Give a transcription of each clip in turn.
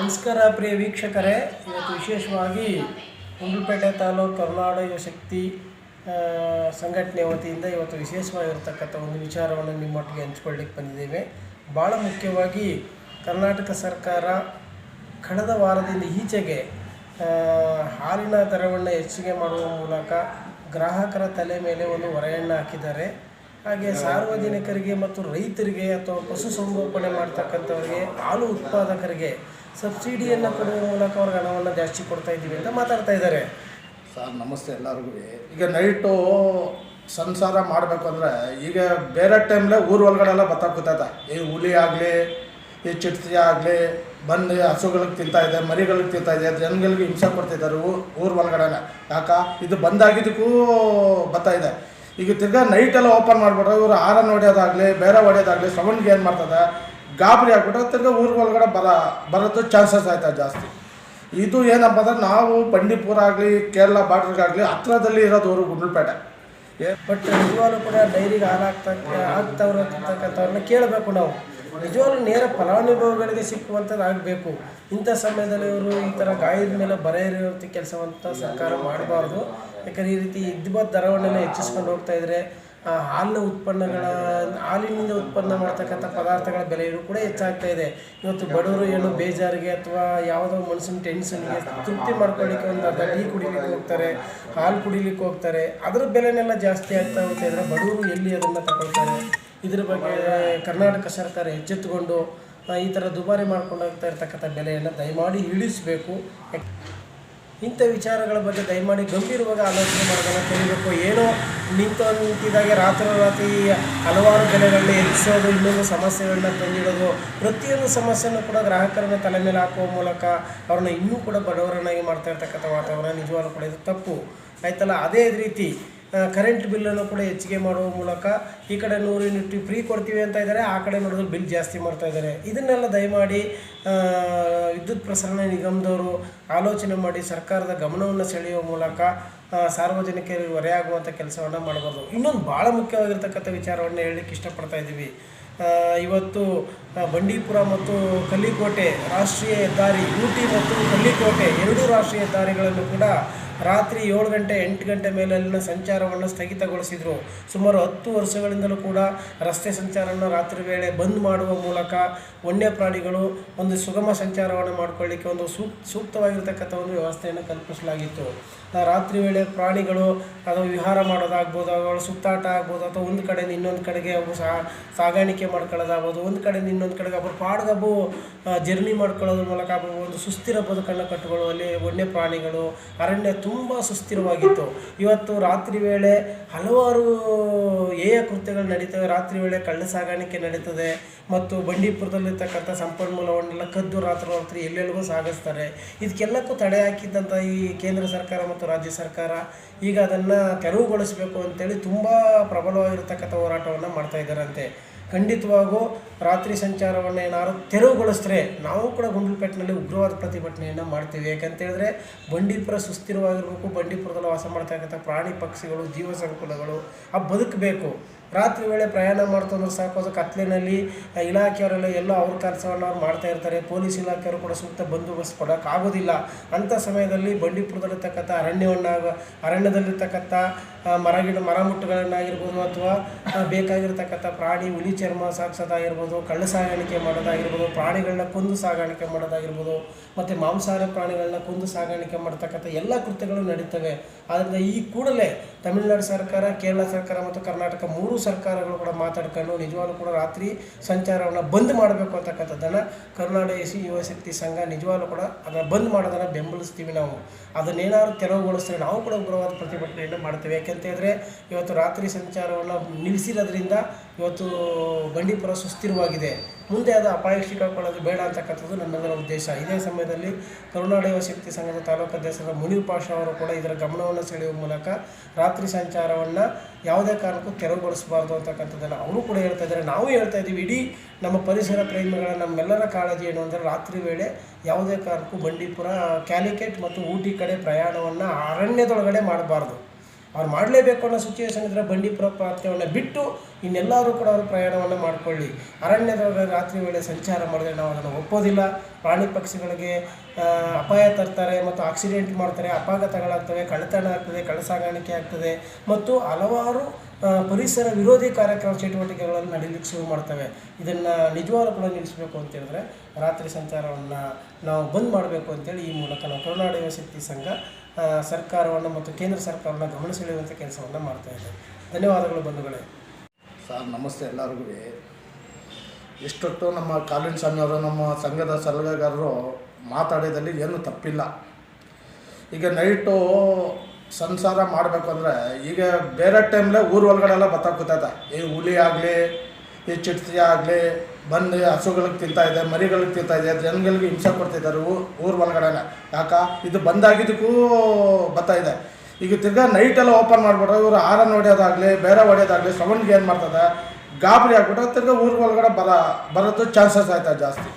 ನಮಸ್ಕಾರ ಪ್ರಿಯ ವೀಕ್ಷಕರೇ, ಇವತ್ತು ವಿಶೇಷವಾಗಿ ಗುಂಡ್ಲುಪೇಟೆ ತಾಲೂಕು ಕರ್ನಾಟಕ ಯುವಶಕ್ತಿ ಸಂಘಟನೆ ವತಿಯಿಂದ ಇವತ್ತು ವಿಶೇಷವಾಗಿರ್ತಕ್ಕಂಥ ಒಂದು ವಿಚಾರವನ್ನು ನಿಮ್ಮೊಟ್ಟಿಗೆ ಹಂಚ್ಕೊಳ್ಳಿಕ್ಕೆ ಬಂದಿದ್ದೇವೆ. ಭಾಳ ಮುಖ್ಯವಾಗಿ ಕರ್ನಾಟಕ ಸರ್ಕಾರ ಕಳೆದ ವಾರದಿಂದ ಈಚೆಗೆ ಹಾಲಿನ ದರವನ್ನು ಹೆಚ್ಚಿಗೆ ಮಾಡುವ ಮೂಲಕ ಗ್ರಾಹಕರ ತಲೆ ಮೇಲೆ ಒಂದು ಹೊರೆಯನ್ನು ಹಾಕಿದ್ದಾರೆ. ಹಾಗೆ ಸಾರ್ವಜನಿಕರಿಗೆ ಮತ್ತು ರೈತರಿಗೆ ಅಥವಾ ಪಶುಸಂಗೋಪನೆ ಮಾಡ್ತಕ್ಕಂಥವ್ರಿಗೆ ಹಾಲು ಉತ್ಪಾದಕರಿಗೆ ಸಬ್ಸಿಡಿಯನ್ನು ಕೊಡುವ ಮೂಲಕ ಅವ್ರಿಗೆ ಹಣವನ್ನು ಜಾಸ್ತಿ ಕೊಡ್ತಾ ಇದ್ದೀವಿ ಅಂತ ಮಾತಾಡ್ತಾ ಇದ್ದಾರೆ. ಸರ್, ನಮಸ್ತೆ ಎಲ್ಲರಿಗೂ. ಈಗ ನೈಟು ಸಂಸಾರ ಮಾಡಬೇಕು ಅಂದರೆ ಈಗ ಬೇರೆ ಟೈಮ್ಲೆ ಊರು ಒಳಗಡೆ ಎಲ್ಲ ಬತ್ತ ಕೂತೈತೆ ಈ ಹುಲಿ ಆಗಲಿ ಈ ಚಿಟ್ಸಿ ಆಗಲಿ, ಬಂದು ಹಸುಗಳಿಗೆ ತಿಂತಾ ಇದೆ, ಮರಿಗಳಿಗೆ ತಿಂತಾ ಇದೆ, ಜನಗಳಿಗೆ ಹಿಂಸೆ ಕೊಡ್ತಿದ್ದಾರೆ ಊರ ಒಳಗಡೆನೆ. ಯಾಕ? ಇದು ಬಂದಾಗಿದ್ದಕ್ಕೂ ಬರ್ತಾ ಇದೆ. ಈಗ ತಿರ್ಗಾ ನೈಟೆಲ್ಲ ಓಪನ್ ಮಾಡಿಬಿಟ್ರೆ ಇವರು ಆರನ್ನು ಹೊಡೆಯೋದಾಗಲಿ, ಬೇರೆ ಹೊಡೆಯೋದಾಗಲಿ ಸೌಂಡ್ಗೆ ಏನು ಮಾಡ್ತದೆ? ಗಾಬರಿ ಆಗ್ಬಿಟ್ರೆ ತಿರ್ಗಿ ಊರ ಒಳಗಡೆ ಬರ, ಬರೋದು ಚಾನ್ಸಸ್ ಆಯ್ತಾ ಜಾಸ್ತಿ. ಇದು ಏನಪ್ಪ ಅಂದ್ರೆ ನಾವು ಬಂಡೀಪುರ ಆಗಲಿ, ಕೇರಳ ಬಾರ್ಡ್ರಿಗಾಗಲಿ ಹತ್ರದಲ್ಲಿ ಇರೋದು ಊರು ಗುಂಡ್ಲುಪೇಟೆ. ಬಟ್ ನಿಜವಾಗ್ಲೂ ಕೂಡ ಡೈರಿಗೆ ಹಾಲಾಗ್ತಕ್ಕ ಆಗ್ತವ್ರು ಅಂತಕ್ಕಂಥವ್ರನ್ನ ಕೇಳಬೇಕು ನಾವು. ನಿಜವಾಗ್ಲೂ ನೇರ ಫಲಾನುಭವಿಗಳಿಗೆ ಸಿಕ್ಕುವಂಥದ್ದು ಆಗಬೇಕು. ಇಂಥ ಸಮಯದಲ್ಲಿ ಇವರು ಈ ಥರ ಗಾಯದ ಮೇಲೆ ಬರ ಇರುವಂಥ ಕೆಲಸವಂತ ಸರ್ಕಾರ ಮಾಡಬಾರ್ದು. ಯಾಕಂದ್ರೆ ಈ ರೀತಿ ಇದ್ದ ದರವನ್ನೆಲ್ಲ ಹೆಚ್ಚಿಸ್ಕೊಂಡು ಹೋಗ್ತಾ ಇದ್ರೆ ಹಾಲಿನ ಉತ್ಪನ್ನಗಳ, ಹಾಲಿನಿಂದ ಉತ್ಪನ್ನ ಮಾಡ್ತಕ್ಕಂಥ ಪದಾರ್ಥಗಳ ಬೆಲೆಯೂ ಕೂಡ ಹೆಚ್ಚಾಗ್ತಾ ಇದೆ. ಇವತ್ತು ಬಡವರು ಏನು ಬೇಜಾರಿಗೆ ಅಥವಾ ಯಾವುದೋ ಮನುಷ್ಯನ ಟೆನ್ಷನ್ಗೆ ತೃಪ್ತಿ ಮಾಡ್ಕೊಳ್ಳಿಕ್ಕೆ ಒಂದು ಅರ್ಧ ಟೀ ಕುಡಿಲಿಕ್ಕೆ ಹೋಗ್ತಾರೆ, ಹಾಲು ಕುಡಿಲಿಕ್ಕೆ ಹೋಗ್ತಾರೆ, ಅದ್ರ ಬೆಲೆನೆಲ್ಲ ಜಾಸ್ತಿ ಆಗ್ತಾ ಹೋಗ್ತಾ ಇದ್ರೆ ಬಡವರು ಎಲ್ಲಿ ಅದನ್ನು ತಗೊಳ್ತಾರೆ? ಇದ್ರ ಬಗ್ಗೆ ಕರ್ನಾಟಕ ಸರ್ಕಾರ ಎಚ್ಚೆತ್ತುಕೊಂಡು ಈ ಥರ ದುಬಾರಿ ಮಾಡ್ಕೊಂಡು ಹೋಗ್ತಾ ಇರ್ತಕ್ಕಂಥ ಬೆಲೆಯನ್ನು ದಯಮಾಡಿ ಇಳಿಸಬೇಕು. ಇಂಥ ವಿಚಾರಗಳ ಬಗ್ಗೆ ದಯಮಾಡಿ ಗಂಭೀರವಾಗಿ ಆಲೋಚನೆ ಮಾಡೋದನ್ನು ಕಲಿಬೇಕು ಏನೋ ನಿಂತು ನಿಂತಿದ್ದಾಗೆ ರಾತ್ರಿ ರಾತ್ರಿ ಹಲವಾರು ಬೆಲೆಗಳನ್ನ ಹೆಚ್ಚಿಸೋದು ಇನ್ನೊಂದು ಸಮಸ್ಯೆಗಳನ್ನ ತಂದಿಡೋದು. ಪ್ರತಿಯೊಂದು ಸಮಸ್ಯೆಯನ್ನು ಕೂಡ ಗ್ರಾಹಕರನ್ನ ತಲೆ ಮೇಲೆ ಹಾಕುವ ಮೂಲಕ ಅವ್ರನ್ನ ಇನ್ನೂ ಕೂಡ ಬಡವರನ್ನಾಗಿ ಮಾಡ್ತಾ ಇರ್ತಕ್ಕಂಥ ವಾತಾವರಣ ನಿಜವಾಗ್ಲೂ ಕೂಡ ಇದು ತಪ್ಪು. ಆಯ್ತಲ್ಲ? ಅದೇ ರೀತಿ ಕರೆಂಟ್ ಬಿಲ್ಲನ್ನು ಕೂಡ ಹೆಚ್ಚಿಗೆ ಮಾಡುವ ಮೂಲಕ ಈ ಕಡೆ ನೂರು ಯೂನಿಟ್ ಫ್ರೀ ಕೊಡ್ತೀವಿ ಅಂತ ಇದ್ದಾರೆ ಆ ಕಡೆ ನೋಡಿದ್ರೆ ಬಿಲ್ ಜಾಸ್ತಿ ಮಾಡ್ತಾ ಇದ್ದಾರೆ ಇದನ್ನೆಲ್ಲ ದಯಮಾಡಿ ವಿದ್ಯುತ್ ಪ್ರಸರಣ ನಿಗಮದವರು ಆಲೋಚನೆ ಮಾಡಿ ಸರ್ಕಾರದ ಗಮನವನ್ನು ಸೆಳೆಯುವ ಮೂಲಕ ಸಾರ್ವಜನಿಕರಿಗೆ ಹೊರೆಯಾಗುವಂಥ ಕೆಲಸವನ್ನು ಮಾಡಬಾರ್ದು. ಇನ್ನೊಂದು ಭಾಳ ಮುಖ್ಯವಾಗಿರ್ತಕ್ಕಂಥ ವಿಚಾರವನ್ನು ಹೇಳಲಿಕ್ಕೆ ಇಷ್ಟಪಡ್ತಾ ಇದ್ದೀವಿ. ಇವತ್ತು ಬಂಡೀಪುರ ಮತ್ತು ಕಲ್ಲಿಕೋಟೆ ರಾಷ್ಟ್ರೀಯ ಹೆದ್ದಾರಿ, ಊಟಿ ಮತ್ತು ಕಲ್ಲಿಕೋಟೆ ಎರಡೂ ರಾಷ್ಟ್ರೀಯ ಹೆದ್ದಾರಿಗಳನ್ನು ಕೂಡ ರಾತ್ರಿ ಏಳು ಗಂಟೆ ಎಂಟು ಗಂಟೆ ಮೇಲೆ ಅಲ್ಲಿನ ಸಂಚಾರವನ್ನು ಸ್ಥಗಿತಗೊಳಿಸಿದರು. ಸುಮಾರು ಹತ್ತು ವರ್ಷಗಳಿಂದಲೂ ಕೂಡ ರಸ್ತೆ ಸಂಚಾರವನ್ನು ರಾತ್ರಿ ವೇಳೆ ಬಂದ್ ಮಾಡುವ ಮೂಲಕ ವನ್ಯ ಪ್ರಾಣಿಗಳು ಒಂದು ಸುಗಮ ಸಂಚಾರವನ್ನು ಮಾಡಿಕೊಳ್ಳಿಕ್ಕೆ ಒಂದು ಸೂಕ್, ಸೂಕ್ತವಾಗಿರ್ತಕ್ಕಂಥ ಒಂದು ವ್ಯವಸ್ಥೆಯನ್ನು ಕಲ್ಪಿಸಲಾಗಿತ್ತು. ರಾತ್ರಿ ವೇಳೆ ಪ್ರಾಣಿಗಳು ಅದು ವಿಹಾರ ಮಾಡೋದಾಗ್ಬೋದು, ಅವುಗಳ ಸುತ್ತಾಟ ಆಗ್ಬೋದು, ಅಥವಾ ಒಂದು ಕಡೆಯಿಂದ ಇನ್ನೊಂದು ಕಡೆಗೆ ಅವು ಸಾ, ಸಾಗಾಣಿಕೆ ಮಾಡ್ಕೊಳ್ಳೋದಾಗ್ಬೋದು, ಒಂದು ಕಡೆಯಿಂದ ಇನ್ನೊಂದು ಕಡೆಗೆ ಅವರು ಪಾಡ್ಗಬ್ಬು ಜರ್ನಿ ಮಾಡ್ಕೊಳ್ಳೋದ್ರ ಮೂಲಕ ಒಂದು ಸುಸ್ಥಿರ ಬದುಕನ್ನು ಕಟ್ಟಿಕೊಳ್ಳುವಲ್ಲಿ ವನ್ಯ ಪ್ರಾಣಿಗಳು ಅರಣ್ಯ ತುಂಬ ಸುಸ್ಥಿರವಾಗಿತ್ತು. ಇವತ್ತು ರಾತ್ರಿ ವೇಳೆ ಹಲವಾರು ಏಯ ಕೃತ್ಯಗಳು ನಡೀತವೆ. ರಾತ್ರಿ ವೇಳೆ ಕಳ್ಳ ಸಾಗಾಣಿಕೆ ನಡೀತದೆ ಮತ್ತು ಬಂಡೀಪುರದಲ್ಲಿರ್ತಕ್ಕಂಥ ಸಂಪನ್ಮೂಲವನ್ನೆಲ್ಲ ಕದ್ದು ರಾತ್ರಿ ರಾತ್ರಿ ಎಲ್ಲೆಲ್ಲಿಗೂ ಸಾಗಿಸ್ತಾರೆ. ಇದಕ್ಕೆಲ್ಲಕ್ಕೂ ತಡೆ ಹಾಕಿದ್ದಂಥ ಈ ಕೇಂದ್ರ ಸರ್ಕಾರ ಮತ್ತು ರಾಜ್ಯ ಸರ್ಕಾರ ಈಗ ಅದನ್ನು ತೆರವುಗೊಳಿಸಬೇಕು ಅಂತೇಳಿ ತುಂಬ ಪ್ರಬಲವಾಗಿರ್ತಕ್ಕಂಥ ಹೋರಾಟವನ್ನು ಮಾಡ್ತಾ ಇದ್ದಾರಂತೆ. ಖಂಡಿತವಾಗೂ ರಾತ್ರಿ ಸಂಚಾರವನ್ನು ಏನಾದ್ರು ತೆರವುಗೊಳಿಸಿದ್ರೆ ನಾವು ಕೂಡ ಗುಂಡ್ಲುಪೇಟ್ನಲ್ಲಿ ಉಗ್ರವಾದ ಪ್ರತಿಭಟನೆಯನ್ನು ಮಾಡ್ತೀವಿ. ಯಾಕಂತೇಳಿದ್ರೆ ಬಂಡೀಪುರ ಸುಸ್ಥಿರವಾಗಿರಬೇಕು ಬಂಡೀಪುರದಲ್ಲಿ ವಾಸ ಮಾಡ್ತಕ್ಕಂಥ ಪ್ರಾಣಿ ಪಕ್ಷಿಗಳು ಜೀವ ಸಂಕುಲಗಳು ಆ ಬದುಕಬೇಕು. ರಾತ್ರಿ ವೇಳೆ ಪ್ರಯಾಣ ಮಾಡ್ತಂದ್ರೆ ಸಾಕು ಅದು ಕತ್ಲಿನಲ್ಲಿ ಇಲಾಖೆಯವರೆಲ್ಲ ಎಲ್ಲೋ ಅವ್ರ ಕೆಲಸವನ್ನು ಅವ್ರು ಮಾಡ್ತಾ ಇರ್ತಾರೆ ಪೊಲೀಸ್ ಇಲಾಖೆಯವರು ಕೂಡ ಸೂಕ್ತ ಬಂದೋಬಸ್ತ್ ಕೊಡೋಕ್ಕಾಗೋದಿಲ್ಲ ಅಂಥ ಸಮಯದಲ್ಲಿ ಬಂಡೀಪುರದಲ್ಲಿರ್ತಕ್ಕಂಥ ಅರಣ್ಯವನ್ನು ಅರಣ್ಯದಲ್ಲಿರ್ತಕ್ಕಂಥ ಆ, ಮರಗಿಡ ಮರಮುಟ್ಟುಗಳನ್ನಾಗಿರ್ಬೋದು ಅಥವಾ ಆ, ಬೇಕಾಗಿರ್ತಕ್ಕಂಥ ಪ್ರಾಣಿ, ಹುಲಿ, ಚರ್ಮ ಸಾಗಿಸೋದಾಗಿರ್ಬೋದು ಕಳ್ಳ ಸಾಗಾಣಿಕೆ ಮಾಡೋದಾಗಿರ್ಬೋದು, ಪ್ರಾಣಿಗಳನ್ನ ಕೊಂದು ಸಾಗಾಣಿಕೆ ಮಾಡೋದಾಗಿರ್ಬೋದು, ಮತ್ತು ಮಾಂಸಾಹಾರ ಪ್ರಾಣಿಗಳನ್ನ ಕೊಂದು ಸಾಗಾಣಿಕೆ ಮಾಡ್ತಕ್ಕಂಥ ಎಲ್ಲ ಕೃತ್ಯಗಳು ನಡೀತವೆ. ಆದ್ದರಿಂದ ಈ ಕೂಡಲೇ ತಮಿಳುನಾಡು ಸರ್ಕಾರ, ಕೇರಳ ಸರ್ಕಾರ ಮತ್ತು ಕರ್ನಾಟಕ ಮೂರು ಸರ್ಕಾರಗಳು ಕೂಡ ಮಾತಾಡ್ಕೊಂಡು ನಿಜವಾಗ್ಲೂ ಕೂಡ ರಾತ್ರಿ ಸಂಚಾರವನ್ನು ಬಂದ್ ಮಾಡಬೇಕು ಅಂತಕ್ಕಂಥದ್ದನ್ನು ಕರ್ನಾಟಕ ಎಸಿ ಯುವಶಕ್ತಿ ಸಂಘ ನಿಜವಾಗ್ಲೂ ಕೂಡ ಅದನ್ನು ಬಂದ್ ಮಾಡೋದನ್ನು ಬೆಂಬಲಿಸ್ತೀವಿ ನಾವು. ಅದನ್ನೇನಾದ್ರು ತೆರವುಗೊಳಿಸಿದ್ರೆ ನಾವು ಕೂಡ ಉಗ್ರವಾದ ಪ್ರತಿಭಟನೆಯನ್ನು ಮಾಡ್ತೇವೆ. ಯಾಕೆಂತ ಹೇಳಿದ್ರೆ, ಇವತ್ತು ರಾತ್ರಿ ಸಂಚಾರವನ್ನು ನಿಲ್ಲಿಸಿರೋದ್ರಿಂದ ಇವತ್ತು ಬಂಡೀಪುರ ಸುಸ್ಥಿರವಾಗಿದೆ. ಮುಂದೆ ಅದು ಅಪಾಯ ಸಿಕ್ಕಾಕೊಳ್ಳೋದು ಬೇಡ ಅಂತಕ್ಕಂಥದ್ದು ನನ್ನೆಲ್ಲರ ಉದ್ದೇಶ. ಇದೇ ಸಮಯದಲ್ಲಿ ಕರುನಾಡ ಶಕ್ತಿ ಸಂಘದ ತಾಲೂಕು ಅಧ್ಯಕ್ಷರ ಮುನೀರ್ ಪಾಷ ಅವರು ಕೂಡ ಇದರ ಗಮನವನ್ನು ಸೆಳೆಯುವ ಮೂಲಕ ರಾತ್ರಿ ಸಂಚಾರವನ್ನು ಯಾವುದೇ ಕಾರಣಕ್ಕೂ ತೆರವುಗೊಳಿಸಬಾರ್ದು ಅಂತಕ್ಕಂಥದ್ದನ್ನು ಅವರು ಕೂಡ ಹೇಳ್ತಾ ಇದ್ದಾರೆ. ನಾವು ಹೇಳ್ತಾ ಇದ್ದೀವಿ, ಇಡೀ ನಮ್ಮ ಪರಿಸರ ಪ್ರೇಮಿಗಳ, ನಮ್ಮೆಲ್ಲರ ಕಾಳಜಿ ಏನು ಅಂದರೆ ರಾತ್ರಿ ವೇಳೆ ಯಾವುದೇ ಕಾರಣಕ್ಕೂ ಬಂಡೀಪುರ, ಕ್ಯಾಲಿಕೆಟ್ ಮತ್ತು ಊಟಿ ಕಡೆ ಪ್ರಯಾಣವನ್ನು ಅರಣ್ಯದೊಳಗಡೆ ಮಾಡಬಾರ್ದು. ಅವ್ರು ಮಾಡಲೇಬೇಕು ಅನ್ನೋ ಸಿಚುವೇಶನ್ ಇದ್ದರೆ ಬಂಡೀಪುರ ಪ್ರಾಂತ್ಯವನ್ನು ಬಿಟ್ಟು ಇನ್ನೆಲ್ಲರೂ ಕೂಡ ಅವರು ಪ್ರಯಾಣವನ್ನು ಮಾಡಿಕೊಳ್ಳಿ. ಅರಣ್ಯದೊಳಗೆ ರಾತ್ರಿ ವೇಳೆ ಸಂಚಾರ ಮಾಡಿದ್ರೆ ನಾವು ಅದನ್ನು ಒಪ್ಪೋದಿಲ್ಲ. ಪ್ರಾಣಿ ಪಕ್ಷಿಗಳಿಗೆ ಅಪಾಯ ತರ್ತಾರೆ ಮತ್ತು ಆಕ್ಸಿಡೆಂಟ್ ಮಾಡ್ತಾರೆ, ಅಪಘಾತಗಳಾಗ್ತವೆ, ಕಳ್ಳತನ ಆಗ್ತದೆ, ಕಳ್ಳಸಾಗಾಣಿಕೆ ಆಗ್ತದೆ ಮತ್ತು ಹಲವಾರು ಪರಿಸರ ವಿರೋಧಿ ಕಾರ್ಯಕ್ರಮ ಚಟುವಟಿಕೆಗಳನ್ನು ನಡೀಲಿಕ್ಕೆ ಶುರು ಮಾಡ್ತವೆ. ಇದನ್ನು ನಿಜವಾಗ್ಲೂ ಕೂಡ ನಿಲ್ಲಿಸಬೇಕು ಅಂತ ಹೇಳಿದ್ರೆ ರಾತ್ರಿ ಸಂಚಾರವನ್ನು ನಾವು ಬಂದ್ ಮಾಡಬೇಕು ಅಂತೇಳಿ ಈ ಮೂಲಕ ನಾವು ಕರುನಾಡು ಯುವಶಕ್ತಿ ಸಂಘ ಸರ್ಕಾರವನ್ನು ಮತ್ತು ಕೇಂದ್ರ ಸರ್ಕಾರವನ್ನು ಗಮನ ಸೆಳೆಯುವಂಥ ಕೆಲಸವನ್ನು ಮಾಡ್ತಾ ಇದ್ದೇವೆ. ಧನ್ಯವಾದಗಳು ಬಂಧುಗಳೇ. ಸರ್, ನಮಸ್ತೆ ಎಲ್ಲರಿಗೂ. ಎಷ್ಟೊತ್ತು ನಮ್ಮ ಕಾಲಿನ ಸ್ವಾಮಿಯವರು, ನಮ್ಮ ಸಂಘದ ಸಲಹೆಗಾರರು ಮಾತಾಡಿದಲ್ಲಿ ಏನೂ ತಪ್ಪಿಲ್ಲ. ಈಗ ನೈಟು ಸಂಸಾರ ಮಾಡಬೇಕು ಅಂದರೆ ಈಗ ಬೇರೆ ಟೈಮ್ಲೆ ಊರ ಒಳಗಡೆ ಎಲ್ಲ ಬತ್ತಾಕುತ್ತೈತೆ ಈ ಹುಲಿ ಆಗಲಿ ಈ ಚಿಟ್ಸಿ ಆಗಲಿ, ಬಂದು ಹಸುಗಳಿಗೆ ತಿಂತಾ ಇದೆ, ಮರಿಗಳಿಗೆ ತಿಂತಾ ಇದೆ, ಜನಗಳಿಗೆ ಹಿಂಸೆ ಕೊಡ್ತಿದ್ದಾರೆ ಊರು ಒಳಗಡೆನೆ ಯಾಕ? ಇದು ಬಂದಾಗಿದ್ದಕ್ಕೂ ಬರ್ತಾಯಿದೆ ಈಗ ತಿರ್ಗಾ ನೈಟೆಲ್ಲ ಓಪನ್ ಮಾಡಿಬಿಟ್ರೆ ಇವರು ಹಾರನ್ ಹೊಡೆಯೋದಾಗಲಿ, ಬೇರೆ ಹೊಡೆಯೋದಾಗಲಿ ಸೌಂಡ್ಗೆ ಏನು ಮಾಡ್ತದೆ? ಗಾಬರಿ ಆಗ್ಬಿಟ್ರೆ ತಿರ್ಗಾ ಊರಿಗೆ ಒಳಗಡೆ ಬರ, ಬರೋದು ಚಾನ್ಸಸ್ ಆಯ್ತಾ ಜಾಸ್ತಿ.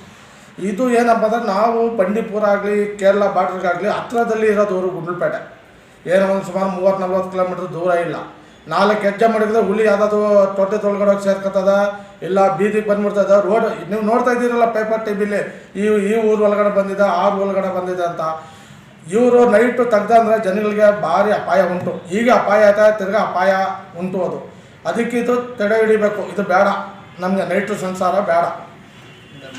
ಇದು ಏನಪ್ಪ ಅಂದ್ರೆ ನಾವು ಬಂಡೀಪುರ ಆಗಲಿ, ಕೇರಳ ಬಾರ್ಡ್ರಿಗಾಗಲಿ ಹತ್ತಿರದಲ್ಲಿ ಇರೋದು ಊರು ಗುಂಡ್ಲುಪೇಟೆ. ಏನೋ ಒಂದು ಸುಮಾರು ಮೂವತ್ತು ನಲ್ವತ್ತು ಕಿಲೋಮೀಟ್ರ್ ದೂರ ಇಲ್ಲ. ನಾಲ್ಕು ಹೆಜ್ಜೆ ಮಾಡಿದ್ರೆ ಹುಲಿ ಯಾವುದಾದ್ರು ತೊಟ್ಟೆದೊಳಗಡೆ ಹೋಗಿ ಸೇರ್ಕೊತದ? ಇಲ್ಲ ಬೀದಿಗೆ ಬಂದ್ಬಿಡ್ತದ? ರೋಡ್, ನೀವು ನೋಡ್ತಾ ಇದ್ದೀರಲ್ಲ ಪೇಪರ್ ಟಿ ವಿಲಿ ಈ ಈ ಊರು ಒಳಗಡೆ ಬಂದಿದೆ, ಆ ಊರು ಒಳಗಡೆ ಬಂದಿದೆ ಅಂತ. ಇವರು ನೈಟು ತೆಗ್ದಂದ್ರೆ ಜನಗಳಿಗೆ ಭಾರಿ ಅಪಾಯ ಉಂಟು. ಈಗ ಅಪಾಯ ಆಯ್ತಾ ತಿರ್ಗಾ ಅಪಾಯ ಉಂಟು ಅದು. ಅದಕ್ಕೆ ಇದು ತಡೆ ಹಿಡಿಬೇಕು. ಇದು ಬೇಡ. ನಮಗೆ ನೈಟು ಸಂಸಾರ ಬೇಡ.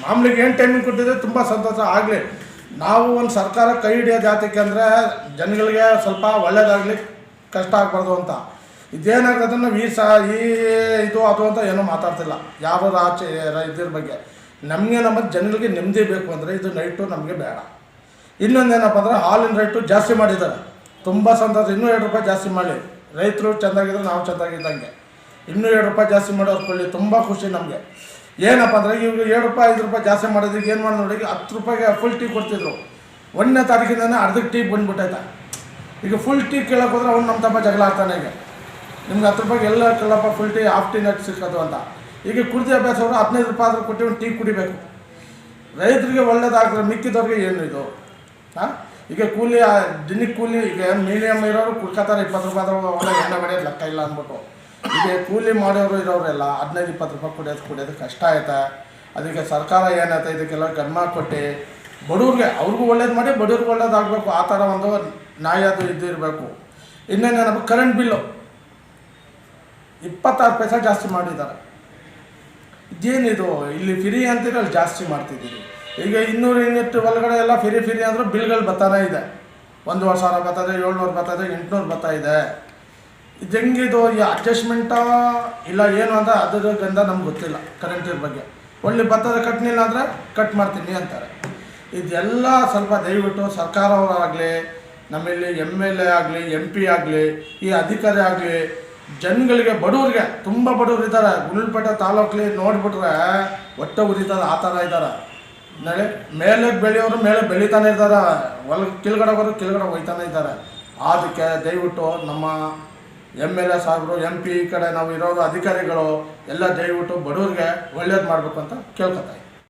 ಮಾಮೂಲಿಗೆ ಏನು ಟೈಮಿಂಗ್ ಕೊಟ್ಟಿದ್ರೆ ತುಂಬ ಸಂತೋಷ ಆಗಲಿ. ನಾವು ಒಂದು ಸರ್ಕಾರ ಕೈ ಹಿಡಿಯೋದು ಜಾತಿಗೆ ಅಂದರೆ ಜನಗಳಿಗೆ ಸ್ವಲ್ಪ ಒಳ್ಳೇದಾಗಲಿ, ಕಷ್ಟ ಆಗಬಾರ್ದು ಅಂತ. ಇದೇನಾಗ್ತದೆ ನಾವು ಈ ಸಹ ಈ ಇದು ಅದು ಅಂತ ಏನೂ ಮಾತಾಡ್ತಿಲ್ಲ. ಯಾರು ಆಚೆ ರ- ಇದ್ರ ಬಗ್ಗೆ. ನಮಗೆ ನಮ್ಮ ಜನಗಳಿಗೆ ನೆಮ್ಮದಿ ಬೇಕು ಅಂದರೆ ಇದು ನೈಟು ನಮಗೆ ಬೇಡ. ಇನ್ನೊಂದೇನಪ್ಪ ಅಂದ್ರೆ ಹಾಲಿನ ರೇಟು ಜಾಸ್ತಿ ಮಾಡಿದ್ದಾರೆ. ತುಂಬ ಸಂತೋಷ, ಇನ್ನೂ ಎರಡು ರೂಪಾಯಿ ಜಾಸ್ತಿ ಮಾಡಿ. ರೈತರು ಚೆಂದಾಗಿದ್ರೆ ನಾವು ಚೆಂದಾಗಿದ್ದಂಗೆ ಇನ್ನೂ ಎರಡು ರೂಪಾಯಿ ಜಾಸ್ತಿ ಮಾಡೋರು ಕೊಳ್ಳಿ ತುಂಬ ಖುಷಿ ನಮಗೆ. ಏನಪ್ಪ ಅಂದರೆ ಇವಾಗ ಏಳು ರೂಪಾಯಿ, ಐದು ರೂಪಾಯಿ ಜಾಸ್ತಿ ಮಾಡೋದಕ್ಕೆ ಏನು ಮಾಡಿ ನೋಡಿ ಹತ್ತು ರೂಪಾಯಿಗೆ ಫುಲ್ ಟೀ ಕೊಡ್ತಿದ್ರು. ಒಂದನೇ ತಾರೀಕಿಂದನೇ ಅರ್ಧಕ್ಕೆ ಟೀ ಬಂದ್ಬಿಟ್ಟೈತೆ. ಈಗ ಫುಲ್ ಟೀ ಕೇಳಕ್ಕೆ ಹೋದ್ರೆ ಅವ್ನು ನಮ್ಮ ತಪ್ಪ ಜಗಳ ಆಗ್ತಾನೆ ಈಗ. ನಿಮ್ಗೆ ಹತ್ತು ರೂಪಾಯಿಗೆ ಎಲ್ಲ ಕೇಳಪ್ಪ ಫುಲ್ ಟೀ ಹಾಫ್ ಟೀ ನಟ್ ಸಿಕ್ಕೋದು ಅಂತ. ಈಗ ಕುಡಿದ ಅಭ್ಯಾಸ ಅವರು ಹದಿನೈದು ರೂಪಾಯಿ ಆದರೂ ಕೊಟ್ಟು ಟೀ ಕುಡಿಬೇಕು. ರೈತರಿಗೆ ಒಳ್ಳೇದಾಗ್ತದೆ ಮಿಕ್ಕಿದವ್ರಿಗೆ ಏನು ಇದು? ಹಾಂ? ಈಗ ಕೂಲಿ ದಿನಕ್ಕೆ ಕೂಲಿ, ಈಗ ಮೀಡಿಯಮ್ ಇರೋರು ಕುಡ್ಕೋತಾರೆ ಇಪ್ಪತ್ತು ರೂಪಾಯಿ ಒಳ್ಳೆ ಎಣ್ಣೆ ಹೊಡೆಯೋದು ಲೆಕ್ಕ ಇಲ್ಲ ಅಂದ್ಬಿಟ್ಟು. ಈಗ ಕೂಲಿ ಮಾಡೋರು ಇರೋರೆಲ್ಲ ಹದಿನೈದು, ಇಪ್ಪತ್ತು ರೂಪಾಯಿ ಕುಡಿಯೋದು ಕುಡಿಯೋದು ಕಷ್ಟ ಆಯ್ತಾ? ಅದಕ್ಕೆ ಸರ್ಕಾರ ಏನಾಯ್ತು? ಇದಕ್ಕೆಲ್ಲ ಗಮನ ಕೊಟ್ಟು, ಬಡವ್ರಿಗೆ, ಅವ್ರಿಗೂ ಒಳ್ಳೇದು ಮಾಡಿ, ಬಡವ್ರಿಗೆ ಒಳ್ಳೇದಾಗಬೇಕು ಆ ಥರ ಒಂದು ನ್ಯಾಯ ಅದು ಇರಬೇಕು. ಇನ್ನೇನೇನಪ್ಪ ಕರೆಂಟ್ ಬಿಲ್ಲು ಇಪ್ಪತ್ತಾರು ಪೈಸೆ ಜಾಸ್ತಿ ಮಾಡಿದ್ದಾರೆ. ಇದೇನಿದು? ಇಲ್ಲಿ ಫ್ರೀ ಅಂತೀರಲ್ಲಿ ಜಾಸ್ತಿ ಮಾಡ್ತಿದ್ದೀರಿ. ಈಗ ಇನ್ನೂರು ಯೂನಿಟ್ ಒಳಗಡೆ ಎಲ್ಲ ಫಿರಿ ಫಿರಿ ಆದರೂ ಬಿಲ್ಗಳು ಬರ್ತಾನೆ ಇದೆ. ಒಂದೂವರೆ ಸಾವಿರ ಬರ್ತದೆ ಏಳ್ನೂರು ಬರ್ತದೆ ಎಂಟುನೂರು ಬರ್ತಾ ಇದೆ ಹೆಂಗಿದು ಈ ಅಡ್ಜಸ್ಟ್ಮೆಂಟಾ ಇಲ್ಲ ಏನು ಅಂತ ಅದರ ಗಂಧ ನಮ್ಗೆ ಗೊತ್ತಿಲ್ಲ ಕರೆಂಟಿನ ಬಗ್ಗೆ. ಒಳ್ಳೆ ಬರ್ತದೆ ಕಟ್ನಿಲ್ಲ ಅಂದರೆ ಕಟ್ ಮಾಡ್ತೀನಿ ಅಂತಾರೆ. ಇದೆಲ್ಲ ಸ್ವಲ್ಪ ದಯವಿಟ್ಟು ಸರ್ಕಾರವರಾಗಲಿ, ನಮ್ಮಲ್ಲಿ ಎಂ ಎಲ್ ಎ ಆಗಲಿ ಎಂ ಪಿ ಆಗಲಿ, ಈ ಅಧಿಕಾರಿ ಆಗಲಿ, ಜನಗಳಿಗೆ, ಬಡವ್ರಿಗೆ ತುಂಬ ಬಡವ್ರು ಇದ್ದಾರೆ. ಗುಂಡ್ಲುಪೇಟೆ ತಾಲೂಕಲ್ಲಿ ನೋಡಿಬಿಟ್ರೆ ಹೊಟ್ಟೆ ಉರಿತಾರೆ, ಆ ಥರ ಇದ್ದಾರೆ. ನಾಳೆ ಮೇಲೆ ಬೆಳೆಯೋರು ಮೇಲೆ ಬೆಳಿತಾನೆ ಇದ್ದಾರೆ. ಹೊಲ ಕೆಳಗಡೆ ಬರೋ ಕೆಳಗಡೆ ಹೋಯ್ತಾನೆ ಇದ್ದಾರೆ. ಅದಕ್ಕೆ ದಯವಿಟ್ಟು ನಮ್ಮ ಎಂ ಎಲ್ ಎ ಸಾಹೇಬರು, ಎಂ ಪಿ ಈ ಕಡೆ ನಾವು ಇರೋರು ಅಧಿಕಾರಿಗಳು, ಎಲ್ಲ ದಯವಿಟ್ಟು ಬಡವ್ರಿಗೆ ಒಳ್ಳೇದು ಮಾಡಬೇಕು ಅಂತ ಕೇಳ್ಕೊತಾ ಇದ್ದೀನಿ.